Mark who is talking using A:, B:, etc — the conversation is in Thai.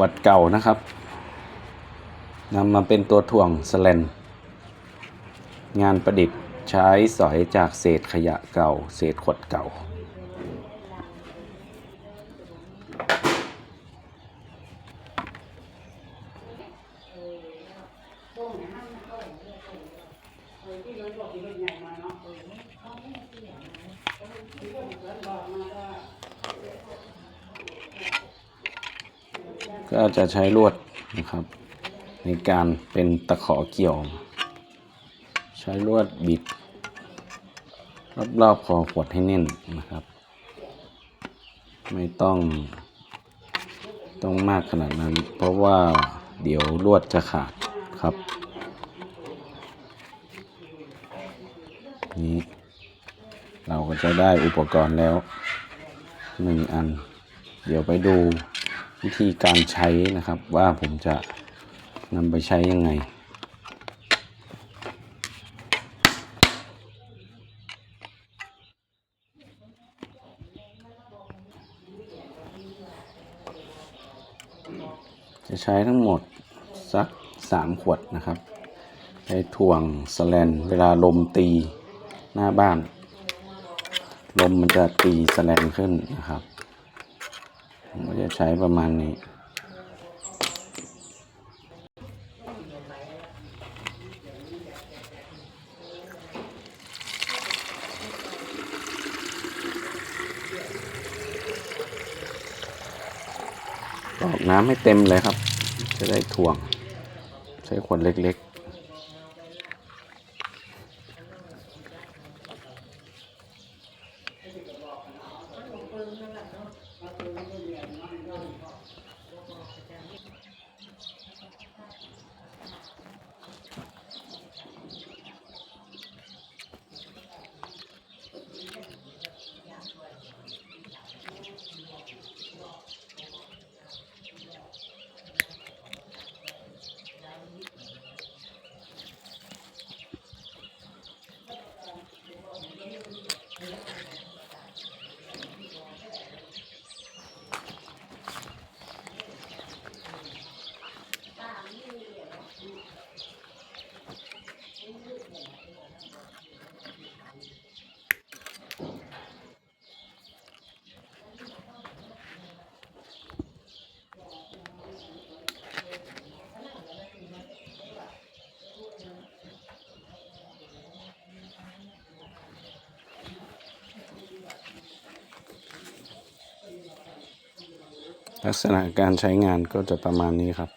A: วัดเก่านะครับนำมาเป็นตัวถ่วงสแลนงานประดิษฐ์ใช้สอยจากเศษขยะเก่า เศษขวดเก่าก็ ก็จะใช้ลวดนะครับ ในการเป็นตะขอเกี่ยว ใช้ลวดบิด รอบๆคอขวดให้แน่นนะครับ ไม่ต้องต้องมากขนาดนั้น เพราะว่าเดี๋ยวลวดจะขาดครับ นี้เราก็จะได้อุปกรณ์แล้วหนึ่งอัน เดี๋ยวไปดู วิธีการใช้นะครับว่าผมจะนำไปใช้ยังไง จะใช้ทั้งหมดสักสามขวดนะครับใช้ถ่วงสแลนเวลาลมตีหน้าบ้าน ลมมันจะตีสแลนขึ้นนะครับ ผมก็จะใช้ประมาณนี้ กรอกน้ำให้เต็มเลยครับ จะได้ถ่วง ใช้ขวดเล็กๆ ลักษณะการใช้งานก็จะประมาณนี้ครับ